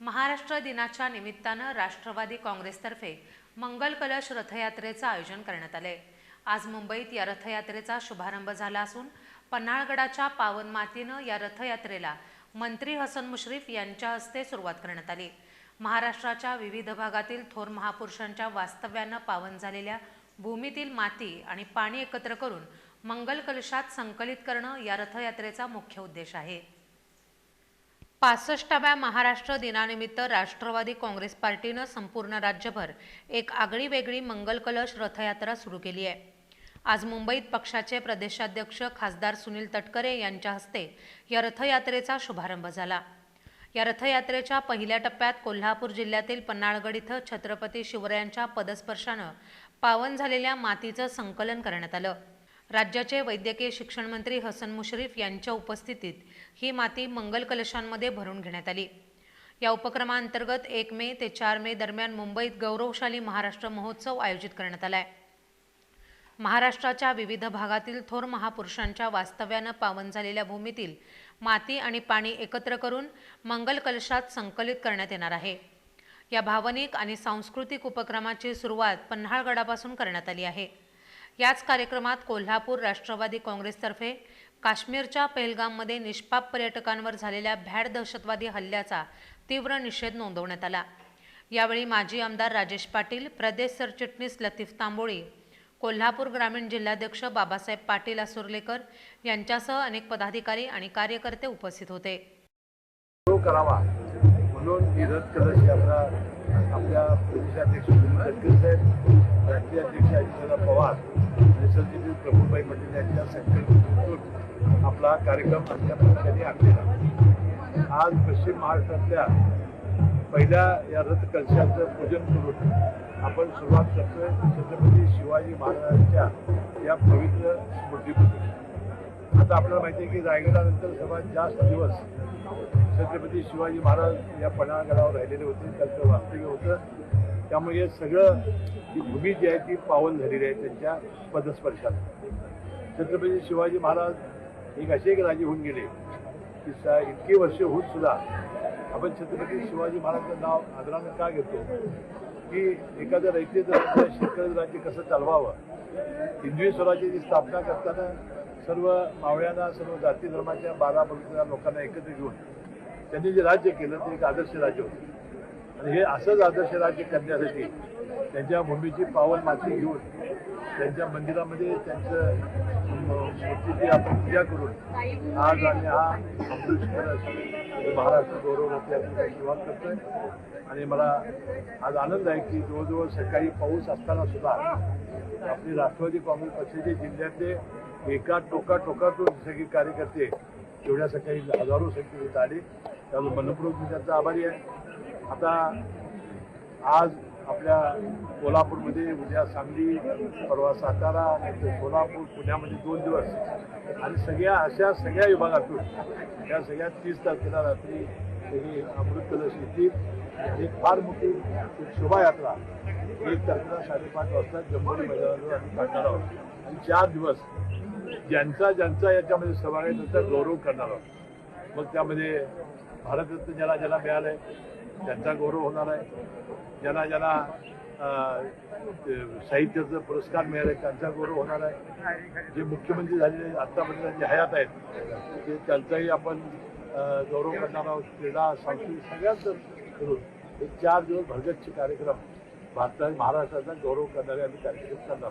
महाराष्ट्र दिनाच्या निमित्तानं राष्ट्रवादी काँग्रेसतर्फे मंगल कलश रथयात्रेचं आयोजन करण्यात आले आज मुंबईत या रथयात्रेचा शुभारंभ झाला असून पन्हाळगडाच्या पावन मातीनं या रथयात्रेला मंत्री हसन मुश्रीफ यांच्या हस्ते सुरुवात करण्यात आली. महाराष्ट्राच्या विविध भागातील थोर महापुरुषांच्या वास्तव्यानं पावन झालेल्या भूमीतील माती आणि पाणी एकत्र करून मंगल कलशात संकलित करणं या रथयात्रेचा मुख्य उद्देश आहे. पासष्टाव्या महाराष्ट्र दिनानिमित्त राष्ट्रवादी काँग्रेस पार्टीनं संपूर्ण राज्यभर एक आगळी वेगळी मंगल कलश रथयात्रा सुरू केली आहे. आज मुंबईत पक्षाचे प्रदेशाध्यक्ष खासदार सुनील तटकरे यांच्या हस्ते या रथयात्रेचा शुभारंभ झाला. या रथयात्रेच्या पहिल्या टप्प्यात कोल्हापूर जिल्ह्यातील पन्हाळगड इथं छत्रपती शिवरायांच्या पदस्पर्शानं पावन झालेल्या मातीचं संकलन करण्यात आलं. राज्याचे वैद्यकीय शिक्षण मंत्री हसन मुश्रीफ यांच्या उपस्थितीत ही माती मंगल कलशांमध्ये भरून घेण्यात आली. या उपक्रमाअंतर्गत एक मे ते चार मे दरम्यान मुंबईत गौरवशाली महाराष्ट्र महोत्सव आयोजित करण्यात आलाय. महाराष्ट्राच्या विविध भागातील थोर महापुरुषांच्या वास्तव्यानं पावन झालेल्या भूमीतील माती आणि पाणी एकत्र करून मंगल कलशात संकलित करण्यात येणार आहे. या भावनिक आणि सांस्कृतिक उपक्रमाची सुरुवात पन्हाळगडापासून करण्यात आली आहे. याच कार्यक्रमात कोल्हापूर राष्ट्रवादी काँग्रेसतर्फे काश्मीरच्या पहलगाममध्ये निष्पाप पर्यटकांवर झालेल्या भ्याड दहशतवादी हल्ल्याचा तीव्र निषेध नोंदवण्यात आला. यावेळी माजी आमदार राजेश पाटील प्रदेश सरचिटणीस लतीफ तांबोळी कोल्हापूर ग्रामीण जिल्हाध्यक्ष बाबासाहेब पाटील असुर्लेकर यांच्यासह अनेक पदाधिकारी आणि कार्यकर्ते उपस्थित होते. करावा म्हणून ही रथ यात्रा आपल्या राष्ट्रीय अध्यक्ष अजितदादा पवार आणि सरचिटणीस प्रफुल्लभाई पटेल यांच्या संकल्पनेतून आपला कार्यक्रम आमच्या पक्षाने आणलेला आज पश्चिम महाराष्ट्रातल्या पहिल्या या रथ कलशाचं पूजन करून आपण सुरुवात करतोय छत्रपती शिवाजी महाराजांच्या या पवित्र स्मृतीपासून आता आपल्याला माहिती आहे की रायगडानंतर सर्वात जास्त दिवस छत्रपती शिवाजी महाराज या पन्हाळगडावर राहिलेले होते. त्यांचं वास्तव्य होतं. त्यामुळे हे सगळं जी भूमी जी आहे ती पावन झालेली आहे त्यांच्या पदस्पर्शात. छत्रपती शिवाजी महाराज एक असे एक राजे होऊन गेले की सा इतकी वर्ष होऊन सुद्धा आपण छत्रपती शिवाजी महाराजांचं नाव आदरानं का घेतो? की एखाद्या रयतेचं राज्य शेतकरी राज्य कसं चालवावं? हिंदवी स्वराज्याची स्थापना करताना सर्व मावळ्यांना सर्व जाती धर्माच्या बारा बलुच्या लोकांना एकत्र घेऊन त्यांनी जे राज्य केलं ते एक आदर्श राज्य होतं. आणि हे असंच आदर्श राज्य करण्यासाठी त्यांच्या भूमीची पावन माती घेऊन त्यांच्या मंदिरामध्ये त्यांचं मूर्तीची आपण पूजा करून आज आणि हा अमृतसर महाराष्ट्र गौरव रथ सुरुवात करतोय. आणि मला आज आनंद आहे की जवळजवळ सकाळी पाऊस असताना सुद्धा आपले राष्ट्रवादी काँग्रेस पक्षाचे जिल्ह्यातले एका टोका टोकातून सगळे कार्यकर्ते एवढ्या सकाळी हजारो संख्येत आले. त्यामुळे मनपूर्वक मी त्यांचा आभारी आहे. आता आज आपल्या कोल्हापूरमध्ये उद्या सांगली परवा सातारा कोल्हापूर पुण्यामध्ये दोन दिवस. आणि सगळ्या अशा सगळ्या विभागातून या सगळ्या तीस तारखेला रात्री सगळी अमृत येतील एक फार मोठी शोभायात्रा. एक तारखेला साडेपाच वाजता जम्मू मैदानावर आम्ही काढणार आहोत. आणि चार दिवस ज्यांचा ज्यांचा याच्यामध्ये सहभाग आहे त्यांचा गौरव करणार आहोत. मग त्यामध्ये भारतरत्न ज्याला ज्याला मिळालंय त्यांचा गौरव होणार आहे. ज्यांना ज्यांना साहित्याचं ते पुरस्कार मिळाले त्यांचा गौरव होणार आहे. जे मुख्यमंत्री झालेले आत्तापर्यंत जे हयात आहेत ते त्यांचाही आपण गौरव करणार आहोत. क्रीडा सांस्कृतिक सगळ्यांचं करून हे चार दिवस भरगच्छ कार्यक्रम भारतात महाराष्ट्राचा गौरव करणारे आम्ही कार्यक्रम करणार आहोत.